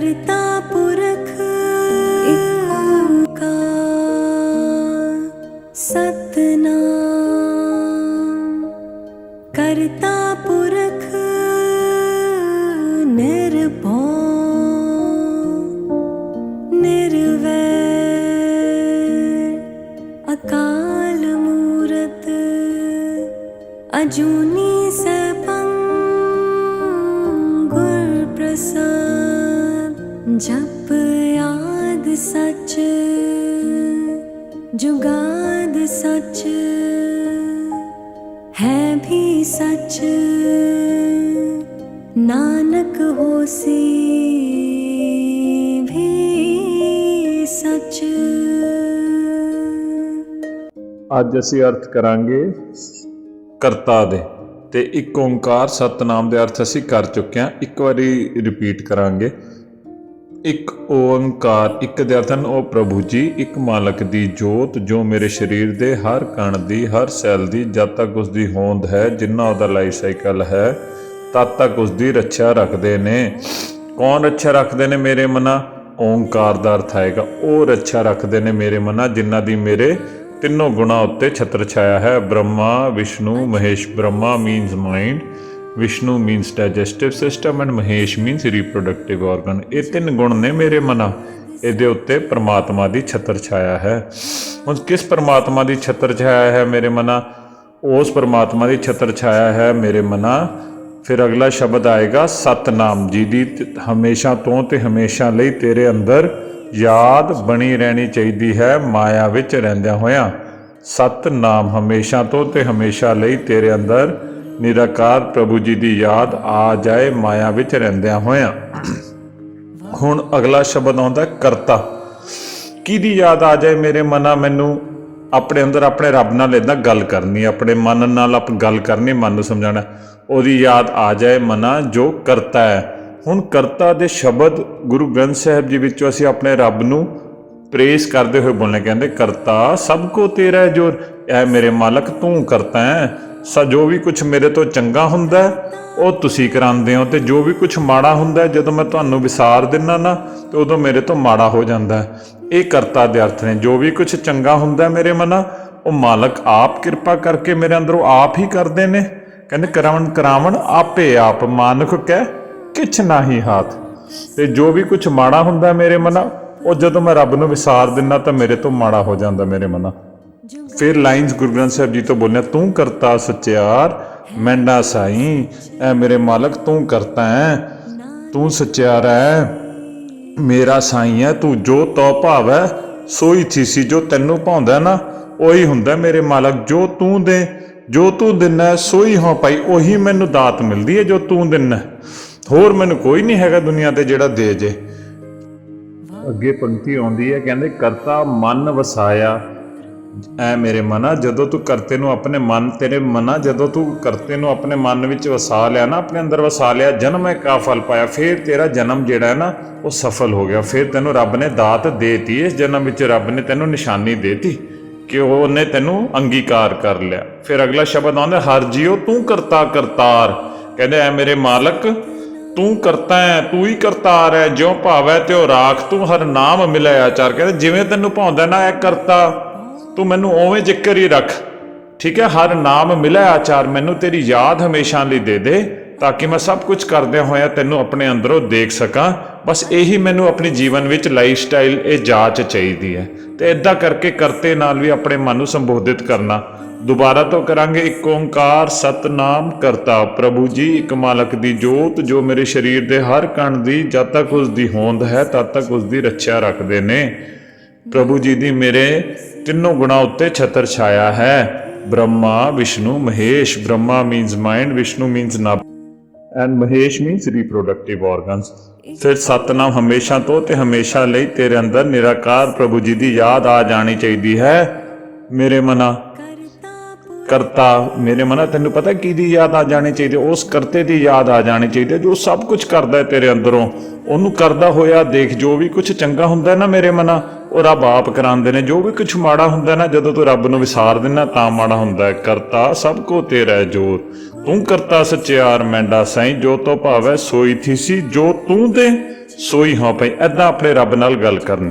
करता पुरख का सत्ना कर्ता परख निर्पो निर्व अकलर्त अजूनि ਜਪ ਆਦ ਸਚ, ਜੁਗਾਦ ਸਚ, ਹੈ ਵੀ ਸਚ। ਨਾਨਕ ਹੋਸੀ ਵੀ ਸਚ। ਅੱਜ ਅਸੀਂ ਅਰਥ ਕਰਾਂਗੇ ਕਰਤਾ ਦੇ ਤੇ ਇੱਕ ਓੰਕਾਰ ਸਤਨਾਮ ਦੇ ਅਰਥ ਅਸੀਂ ਕਰ ਚੁੱਕੇ ਹਾਂ। ਇੱਕ ਵਾਰੀ ਰਿਪੀਟ ਕਰਾਂਗੇ। ਇੱਕ ਓੰਕਾਰ ਇੱਕ ਦੇ ਅਰਥ ਉਹ ਪ੍ਰਭੂ ਜੀ, ਇੱਕ ਮਾਲਕ ਦੀ ਜੋਤ, ਜੋ ਮੇਰੇ ਸਰੀਰ ਦੇ ਹਰ ਕਣ ਦੀ, ਹਰ ਸੈੱਲ ਦੀ, ਜਦ ਤੱਕ ਉਸ ਦੀ ਹੋਂਦ ਹੈ, ਜਿੰਨਾ ਉਹਦਾ ਲਾਈਫ ਸਾਈਕਲ ਹੈ, ਤਦ ਤੱਕ ਉਸ ਦੀ ਰੱਖਿਆ ਰੱਖਦੇ ਨੇ। ਕੌਣ ਰੱਖਿਆ ਰੱਖਦੇ ਨੇ ਮੇਰੇ ਮਨਾ? ਓੰਕਾਰ ਦਾ ਅਰਥ ਆਏਗਾ, ਉਹ ਰੱਖਿਆ ਰੱਖਦੇ ਨੇ ਮੇਰੇ ਮਨਾ, ਜਿਨ੍ਹਾਂ ਦੀ ਮੇਰੇ ਤਿੰਨੋਂ ਗੁਣਾ ਉੱਤੇ ਛਤਰ ਛਾਇਆ ਹੈ। Brahma, Vishnu, Mahesh, Brahma means mind Vishnu means digestive system and Mahesh means reproductive organ ਇਹ ਤਿੰਨ ਗੁਣ ਨੇ ਮੇਰੇ ਮਨਾ। ਇਹਦੇ ਉੱਤੇ ਪ੍ਰਮਾਤਮਾ ਦੀ ਛਤਰ ਛਾਇਆ ਹੈ। ਹੁਣ ਕਿਸ ਪ੍ਰਮਾਤਮਾ ਦੀ ਛਤਰ ਛਾਇਆ ਹੈ ਮੇਰੇ ਮਨਾ? ਉਸ ਪ੍ਰਮਾਤਮਾ ਦੀ ਛਤਰ ਛਾਇਆ ਹੈ ਮੇਰੇ ਮਨਾ। ਫਿਰ ਅਗਲਾ ਸ਼ਬਦ ਆਏਗਾ, ਸਤਨਾਮ ਜੀ ਦੀ ਤ- ਹਮੇਸ਼ਾ ਤੋਂ ਤੇ ਹਮੇਸ਼ਾ ਲਈ ਤੇਰੇ ਅੰਦਰ ਯਾਦ ਬਣੀ ਰਹਿਣੀ ਚਾਹੀਦੀ ਹੈ, ਮਾਇਆ ਵਿੱਚ ਰਹਿੰਦਿਆਂ ਹੋਇਆਂ। ਸਤਨਾਮ ਹਮੇਸ਼ਾ ਤੋਂ ਤੇ ਹਮੇਸ਼ਾ ਲਈ ਤੇਰੇ ਅੰਦਰ ਨਿਰਾਕਾਰ ਪ੍ਰਭੂ ਜੀ ਦੀ ਯਾਦ ਆ ਜਾਏ, ਮਾਇਆ ਵਿੱਚ ਰਹਿੰਦਿਆਂ ਹੋਇਆਂ। ਹੁਣ ਅਗਲਾ ਸ਼ਬਦ ਆਉਂਦਾ, ਕਰਤਾ। ਕਿਹਦੀ ਯਾਦ ਆ ਜਾਏ ਮੇਰੇ ਮਨਾ, ਮੈਨੂੰ ਆਪਣੇ ਅੰਦਰ ਆਪਣੇ ਰੱਬ ਨਾਲ ਇਦਾਂ ਗੱਲ ਕਰਨੀ, ਆਪਣੇ ਮਨ ਨਾਲ ਆਪ ਗੱਲ ਕਰਨੀ, ਮਨ ਨੂੰ ਸਮਝਾਣਾ ਉਹਦੀ ਯਾਦ ਆ ਜਾਏ ਮਨਾ, ਜੋ ਕਰਤਾ ਹੈ। ਹੁਣ ਕਰਤਾ ਦੇ ਸ਼ਬਦ ਗੁਰੂ ਗ੍ਰੰਥ ਸਾਹਿਬ ਜੀ ਵਿੱਚੋਂ ਅਸੀਂ ਆਪਣੇ ਰੱਬ ਨੂੰ ਪ੍ਰੇਸ ਕਰਦੇ ਹੋਏ ਬੋਲਣੇ, ਕਹਿੰਦੇ, ਕਰਤਾ, ਸਭ ਕੋ ਤੇਰਾ ਹੈ ਜੋ ਐ ਮੇਰੇ ਮਾਲਕ, ਤੂੰ ਕਰਤਾ ਹੈ। ਸਾ ਜੋ ਵੀ ਕੁਝ ਮੇਰੇ ਤੋਂ ਚੰਗਾ ਹੁੰਦਾ ਉਹ ਤੁਸੀਂ ਕਰਾਉਂਦੇ ਹੋ ਤੇ ਜੋ ਵੀ ਕੁਝ ਮਾੜਾ ਹੁੰਦਾ ਜਦੋਂ ਮੈਂ ਤੁਹਾਨੂੰ ਵਿਸਾਰ ਦਿੰਨਾ ਨਾ, ਤੇ ਉਦੋਂ ਮੇਰੇ ਤੋਂ ਮਾੜਾ ਹੋ ਜਾਂਦਾ ਇਹ ਕਰਤਾ ਦੇ ਅਰਥ ਨੇ, ਜੋ ਵੀ ਕੁਝ ਚੰਗਾ ਹੁੰਦਾ ਮੇਰੇ ਮਨਾ, ਉਹ ਮਾਲਕ ਆਪ ਕਿਰਪਾ ਕਰਕੇ ਮੇਰੇ ਅੰਦਰੋਂ ਆਪ ਹੀ ਕਰਦੇ ਨੇ। ਕਹਿੰਦੇ ਕਰਾਵਣ ਕਰਾਵਣ, ਆਪੇ ਆਪ ਮਾਨੁਖ ਕਹਿ, ਕਿਛ ਨਾਹੀ ਹਾਥ। ਤੇ ਜੋ ਵੀ ਕੁਝ ਮਾੜਾ ਹੁੰਦਾ ਮੇਰੇ ਮਨਾ, ਉਹ ਜਦੋਂ ਮੈਂ ਰੱਬ ਨੂੰ ਵਿਸਾਰ ਦਿੰਨਾ ਤਾਂ ਮੇਰੇ ਤੋਂ ਮਾੜਾ ਹੋ ਜਾਂਦਾ ਮੇਰੇ ਮਨਾ। ਫਿਰ ਲਾਈਨਸ ਗੁਰੂ ਗ੍ਰੰਥ ਸਾਹਿਬ ਜੀ ਤੋਂ ਬੋਲਿਆ, ਤੂੰ ਕਰਤਾ ਸੱਚਿਆਰ ਮੈਂਡਾ ਸਾਈ। ਐ ਮੇਰੇ ਮਾਲਕ, ਤੂੰ ਕਰਤਾ ਹੈ ਤੂੰ ਸੱਚਿਆਰ ਹੈ ਮੇਰਾ ਸਾਈ ਹੈ ਤੂੰ ਜੋ ਤੋ ਭਾਵੈ ਸੋਈ ਥੀਸੀ ਜੋ ਤੈਨੂੰ ਭਾਉਂਦਾ ਨਾ, ਉਹੀ ਹੁੰਦਾ ਮੇਰੇ ਮਾਲਕ। ਜੋ ਤੂੰ ਦੇ, ਜੋ ਤੂੰ ਦਿੰਨਾ, ਸੋਈ ਹਾਂ ਭਾਈ, ਉਹੀ ਮੈਨੂੰ ਦਾਤ ਮਿਲਦੀ ਹੈ ਜੋ ਤੂੰ ਦਿੰਨਾ। ਹੋਰ ਮੈਨੂੰ ਕੋਈ ਨਹੀਂ ਹੈਗਾ ਦੁਨੀਆ ਤੇ ਜਿਹੜਾ ਦੇ ਜੇ। ਅੱਗੇ ਪੰਕਤੀ ਆਉਂਦੀ ਹੈ ਕਹਿੰਦੇ, ਕਰਤਾ ਮਨ ਵਸਾਇਆ ਐ ਮੇਰੇ ਮਨਾ, ਜਦੋਂ ਤੂੰ ਕਰਤੇ ਨੂੰ ਆਪਣੇ ਮਨ, ਤੇਰੇ ਮਨਾ, ਜਦੋਂ ਤੂੰ ਕਰਤੇ ਨੂੰ ਆਪਣੇ ਮਨ ਵਿੱਚ ਵਸਾ ਲਿਆ ਨਾ, ਆਪਣੇ ਅੰਦਰ ਵਸਾ ਲਿਆ, ਜਨਮ ਹੈ ਕਾ ਫਲ ਪਾਇਆ? ਫਿਰ ਤੇਰਾ ਜਨਮ ਜਿਹੜਾ ਹੈ ਨਾ, ਉਹ ਸਫਲ ਹੋ ਗਿਆ। ਫਿਰ ਤੈਨੂੰ ਰੱਬ ਨੇ ਦਾਤ ਦੇਤੀ, ਇਸ ਜਨਮ ਵਿੱਚ ਰੱਬ ਨੇ ਤੈਨੂੰ ਨਿਸ਼ਾਨੀ ਦੇਤੀ ਕਿ ਉਹਨੇ ਤੈਨੂੰ ਅੰਗੀਕਾਰ ਕਰ ਲਿਆ। ਫਿਰ ਅਗਲਾ ਸ਼ਬਦ ਆਉਂਦਾ, ਹਰ ਜੀਓ ਤੂੰ ਕਰਤਾ ਕਰਤਾਰ। ਕਹਿੰਦੇ, ਐ ਮੇਰੇ ਮਾਲਕ, ਤੂੰ ਕਰਤਾ ਹੈ, ਤੂੰ ਹੀ ਕਰਤਾਰ ਹੈ, ਜਿਉ ਭਾਵੈ ਤਿਉ ਰਾਖ, ਤੂੰ ਹਰ ਨਾਮ ਮਿਲੈ ਆਚਾਰ। ਕਹਿੰਦੇ, ਜਿਵੇਂ ਤੈਨੂੰ ਭਾਉਂਦਾ ਨਾ ਇਹ ਕਰਤਾ। ਤੂੰ ਮੈਨੂੰ ਉਵੇਂ ਜ਼ਿਕਰ ਹੀ ਰੱਖ। ਠੀਕ ਹੈ, ਹਰ ਨਾਮ ਮਿਲਿਆ ਆਚਾਰ ਮੈਨੂੰ ਤੇਰੀ ਯਾਦ ਹਮੇਸ਼ਾ ਲਈ ਦੇ ਦੇ, ਤਾਂ ਕਿ ਮੈਂ ਸਭ ਕੁਝ ਕਰਦਿਆਂ ਹੋਇਆ ਤੈਨੂੰ ਆਪਣੇ ਅੰਦਰੋਂ ਦੇਖ ਸਕਾਂ। ਬਸ ਇਹੀ ਮੈਨੂੰ ਆਪਣੀ ਜੀਵਨ ਵਿੱਚ ਲਾਈਫ ਸਟਾਈਲ ਇਹ ਜਾਚ ਚਾਹੀਦੀ ਹੈ। ਤੇ ਇਦਾਂ ਕਰਕੇ ਕਰਤੇ ਨਾਲ ਵੀ ਆਪਣੇ ਮਨ ਨੂੰ ਸੰਬੋਧਿਤ ਕਰਨਾ। ਦੁਬਾਰਾ ਤੋਂ ਕਰਾਂਗੇ ਇੱਕ ਓੰਕਾਰ, ਸਤਨਾਮ, ਕਰਤਾ ਪ੍ਰਭੂ ਜੀ, ਇੱਕ ਮਾਲਕ ਦੀ ਜੋਤ, ਜੋ ਮੇਰੇ ਸਰੀਰ ਦੇ ਹਰ ਕਣ ਦੀ, ਜਦ ਤੱਕ ਉਸ ਦੀ ਹੋਂਦ ਹੈ, ਤਦ ਤੱਕ ਉਸ ਦੀ ਰੱਖਿਆ ਰੱਖਦੇ ਨੇ। ਪ੍ਰਭੂ ਜੀ ਦੀ ਮੇਰੇ ਤਿੰਨੋਂ ਗੁਣਾ ਉੱਤੇ ਛਤਰ ਛਾਇਆ ਹੈ। Brahma, Vishnu, Mahesh. Brahma means mind Vishnu means ਨਭ। And Mahesh means reproductive organs ਫਿਰ ਸਤਨਾਮ ਹਮੇਸ਼ਾ ਤੋਂ ਤੇ ਹਮੇਸ਼ਾ ਲਈ ਤੇਰੇ ਅੰਦਰ ਨਿਰਾਕਾਰ ਪ੍ਰਭੂ ਜੀ ਦੀ ਯਾਦ ਆ ਜਾਣੀ ਚਾਹੀਦੀ ਹੈ। ਮੇਰੇ ਮਨਾ। ਕਰਤਾ, ਮੇਰੇ ਮਨਾ, ਤੈਨੂੰ ਪਤਾ ਕਿਹਦੀ ਯਾਦ ਆ ਜਾਣੀ ਚਾਹੀਦੀ ਹੈ? ਉਸ ਕਰਤੇ ਦੀ ਯਾਦ ਆ ਜਾਣੀ ਚਾਹੀਦੀ ਹੈ ਜੋ ਸਭ ਕੁਝ ਕਰਦਾ ਹੈ ਤੇਰੇ ਅੰਦਰੋਂ। ਉਹਨੂੰ ਕਰਦਾ ਹੋਇਆ ਦੇਖ ਜੋ ਵੀ ਕੁਝ ਚੰਗਾ ਹੁੰਦਾ ਨਾ ਮੇਰੇ ਮਨਾ। ਉਹ ਰੱਬ ਆਪ ਕਰਾਉਂਦੇ ਨੇ, ਜੋ ਵੀ ਕੁਝ ਮਾੜਾ ਹੁੰਦਾ ਨਾ, ਜਦੋਂ ਤੂੰ ਰੱਬ ਨੂੰ ਵਿਸਾਰ ਦਿੰਦਾ ਤਾਂ ਮਾੜਾ ਹੁੰਦਾ ਹੈ। ਕਰਤਾ ਸਭ ਕੋ ਤੇਰਾ ਜੋਰ ਤੂੰ ਕਰਤਾ ਸੱਚਿਆਰ ਮੈਂਡਾ ਸਾਈ, ਜੋ ਤੋ ਭਾਵੈ ਸੋਈ ਥੀਸੀ, ਜੋ ਤੂੰ ਦੇ ਸੋਈ ਹਾਂ ਪਈ ਐਦਾਂ ਆਪਣੇ ਰੱਬ ਨਾਲ ਗੱਲ ਕਰਨੀ।